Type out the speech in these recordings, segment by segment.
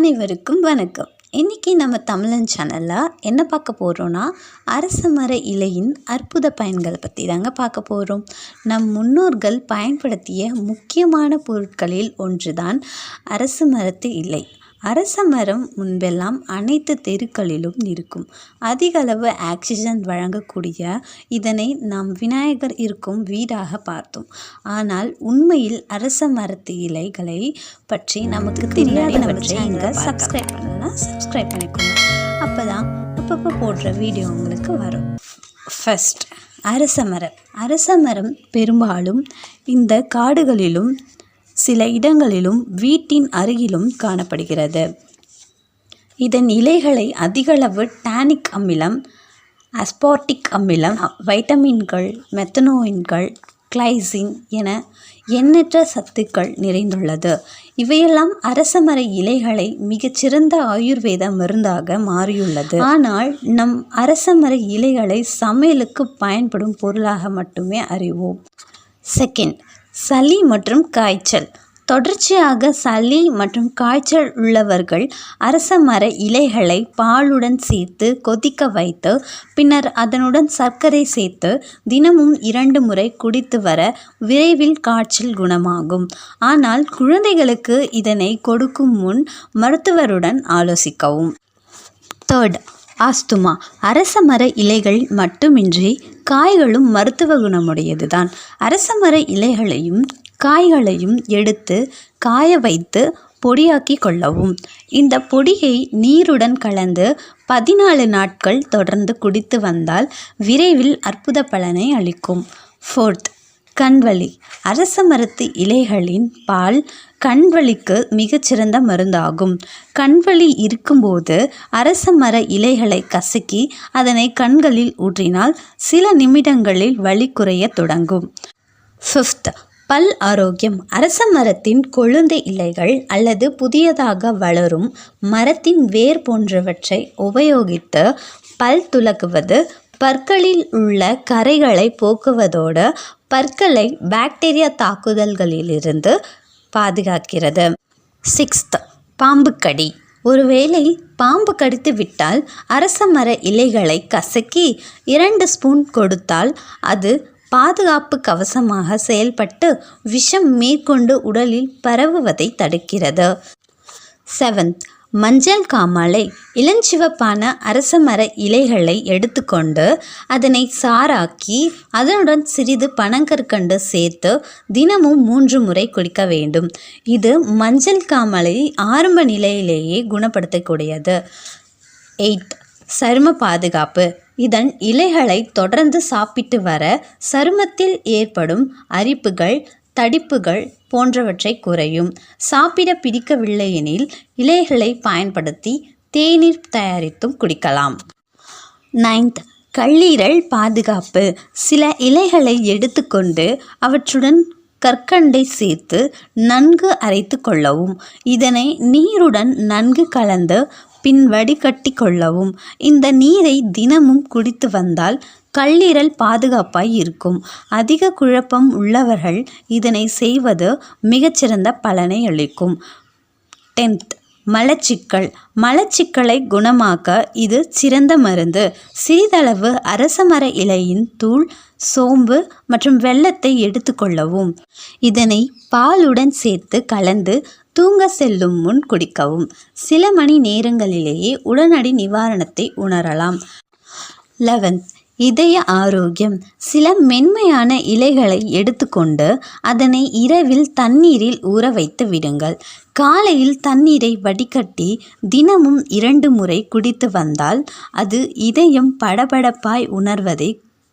அனைவருக்கும் வணக்கம். இன்றைக்கி நம்ம தமிழன் சேனலில் என்ன பார்க்க போகிறோன்னா அரச மர இலையின் அற்புத பயன்களை பற்றி தாங்க பார்க்க போகிறோம் நம் முன்னோர்கள் பயன்படுத்திய முக்கியமான பொருட்களில் ஒன்றுதான் அரச மரத்து இலை. அரச மரம் முன்பெல்லாம் அனைத்து தெருக்களிலும் இருக்கும். அதிகளவு ஆக்சிஜன் வழங்கக்கூடிய இதனை நாம் விநாயகர் இருக்கும் வீடாக பார்த்தோம். ஆனால் உண்மையில் அரச மரத்து இலைகளை பற்றி நமக்கு தெரியாதவற்றை இங்கே சப்ஸ்கிரைப் பண்ணலாம் சப்ஸ்கிரைப் பண்ணிக்கோங்க. அப்போ தான் அப்பப்போ போடுற வீடியோ உங்களுக்கு வரும். ஃபஸ்ட் அரச மரம் அரச மரம் பெரும்பாலும் இந்த காடுகளிலும் சில இடங்களிலும் வீட்டின் அருகிலும் காணப்படுகிறது. இதன் இலைகளை அதிகளவு டானிக் அமிலம் அஸ்பார்டிக் அமிலம் வைட்டமின்கள் மெத்தனோயின்கள் கிளைசின் என எண்ணற்ற சத்துக்கள் நிறைந்துள்ளது. இவையெல்லாம் அரசமர இலைகளை மிகச்சிறந்த ஆயுர்வேத மருந்தாக மாறியுள்ளது. ஆனால் நம் அரசமர இலைகளை சமையலுக்கு பயன்படும் பொருளாக மட்டுமே அறிவோம். செகண்ட் சளி மற்றும் காய்ச்சல். தொடர்ச்சியாக சளி மற்றும் காய்ச்சல் உள்ளவர்கள் அரச மர இலைகளை பாலுடன் சேர்த்து கொதிக்க வைத்து பின்னர் அதனுடன் சர்க்கரை சேர்த்து தினமும் இரண்டு முறை குடித்து வர விரைவில் காய்ச்சல் குணமாகும். ஆனால் குழந்தைகளுக்கு இதனை கொடுக்கும் முன் மருத்துவருடன் ஆலோசிக்கவும். Third asthma. அரச மர இலைகள் மட்டுமின்றி காய்களும் மருத்துவ குணமுடையதுதான். அரச மர இலைகளையும் காய்களையும் எடுத்து காய வைத்து பொடியாக்கி கொள்ளவும். இந்த பொடியை நீருடன் கலந்து பதினாலு நாட்கள் தொடர்ந்து குடித்து வந்தால் விரைவில் அற்புத பலனை அளிக்கும். ஃபோர்த் கண்வழி. அரச மரத்து இலைகளின் பால் கண்வழிக்கு மிகச்சிறந்த மருந்தாகும். கண்வழி இருக்கும்போது அரச மர இலைகளை கசக்கி அதனை கண்களில் ஊற்றினால் சில நிமிடங்களில் வலி குறைய தொடங்கும். ஃபிஃப்த் பல் ஆரோக்கியம். அரச மரத்தின் கொழுந்து இலைகள் அல்லது புதியதாக வளரும் மரத்தின் வேர் போன்றவற்றை உபயோகித்து பல் துலக்குவது பற்களில் உள்ள கரைகளை போக்குவதோடு பற்களை பாக்டீரியா தாக்குதல்களிலிருந்து பாதுகாக்கிறது. சிக்ஸ்த் பாம்பு கடி ஒருவேளை பாம்பு கடித்து விட்டால் அரச மர இலைகளை கசக்கி இரண்டு ஸ்பூன் கொடுத்தால் அது பாதுகாப்பு கவசமாக செயல்பட்டு விஷம் மேற்கொண்டு உடலில் பரவுவதை தடுக்கிறது. செவன்த் மஞ்சள் காமாலை இளஞ்சிவப்பான அரச மர இலைகளை எடுத்துக்கொண்டு அதனை சாராக்கி அதனுடன் சிறிது பனங்கற்கண்டு சேர்த்து தினமும் மூன்று முறை குடிக்க வேண்டும். இது மஞ்சள் காமாலை ஆரம்ப நிலையிலேயே குணப்படுத்தக்கூடியது. எயிட் சரும பாதுகாப்பு. இதன் இலைகளை தொடர்ந்து சாப்பிட்டு வர சருமத்தில் ஏற்படும் அரிப்புகள் தடிப்புகள் போன்றவற்றை குறையும். சாப்பிட பிடிக்கவில்லையெனில் இலைகளை பயன்படுத்தி தேநீர் தயாரித்தும் குடிக்கலாம். நைன்த் கல்லீரல் பாதுகாப்பு. சில இலைகளை எடுத்துக்கொண்டு அவற்றுடன் கற்கண்டை சேர்த்து நன்கு அரைத்து கொள்ளவும். இதனை நீருடன் நன்கு கலந்து பின் வடிகட்டி கொள்ளவும். இந்த நீரை தினமும் குடித்து வந்தால் கல்லீரல் பாதுகாப்பாய் இருக்கும். அதிக குழப்பம் உள்ளவர்கள் இதனை செய்வது மிகச்சிறந்த பலனை அளிக்கும். டென்த். மலச்சிக்கல். மலச்சிக்கலை குணமாக்க இது சிறந்த மருந்து. சிறிதளவு அரசமர இலையின் தூள் சோம்பு மற்றும் வெள்ளத்தை எடுத்துக்கொள்ளவும் இதனை பாலுடன் சேர்த்து கலந்து தூங்க செல்லும் முன் குடிக்கவும். சில மணி நேரங்களிலேயே உடனடி நிவாரணத்தை உணரலாம். லெவன்த். இதய ஆரோக்கியம் சில மென்மையான இலைகளை எடுத்துக்கொண்டு அதனை இரவில் தண்ணீரில் ஊற வைத்து விடுங்கள். காலையில் தண்ணீரை வடிகட்டி தினமும் இரண்டு முறை குடித்து வந்தால் அது இதயம் படபடப்பாய் உணர்வதை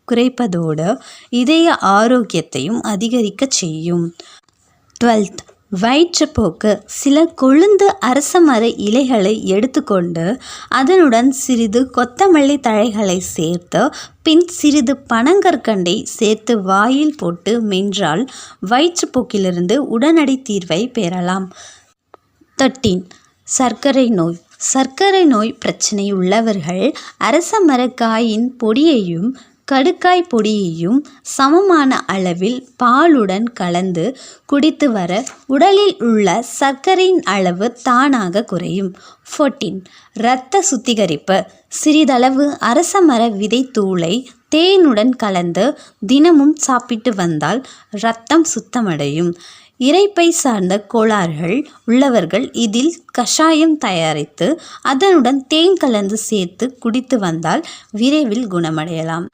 குறைப்பதோடு இதய ஆரோக்கியத்தையும் அதிகரிக்கச் செய்யும். டுவெல்த் வயிற்றுப்போக்கு சில கொழுந்து அரச மர இலைகளை எடுத்துக்கொண்டு அதனுடன் சிறிது கொத்தமல்லி தழைகளை சேர்த்து பின் சிறிது பனங்கற்கண்டை சேர்த்து வாயில் போட்டு மென்றால் வயிற்றுப்போக்கிலிருந்து உடனடி தீர்வை பெறலாம். தட்டின் சர்க்கரை நோய். சர்க்கரை நோய் பிரச்சனை உள்ளவர்கள் அரச மரக்காயின் பொடியையும் கடுக்காய் பொடியையும் சமமான அளவில் பாலுடன் கலந்து குடித்து வர உடலில் உள்ள சர்க்கரையின் அளவு தானாக குறையும். ஃபோர்டீன் இரத்த சுத்திகரிப்பு. சிறிதளவு அரசமர விதைத்தூளை தேனுடன் கலந்து தினமும் சாப்பிட்டு வந்தால் இரத்தம் சுத்தமடையும். இரைப்பை சார்ந்த கோளாறுகள் உள்ளவர்கள் இதில் கஷாயம் தயாரித்து அதனுடன் தேன் கலந்து சேர்த்து குடித்து வந்தால் விரைவில் குணமடையலாம்.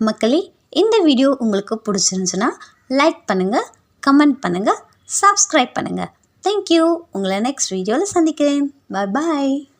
மக்களே இந்த வீடியோ உங்களுக்கு பிடிச்சிருந்துச்சுன்னா லைக் பண்ணுங்கள் கமெண்ட் பண்ணுங்கள் சப்ஸ்கிரைப் பண்ணுங்கள் தேங்க்யூ உங்களை நெக்ஸ்ட் வீடியோவில் சந்திக்கிறேன். பாய் பாய்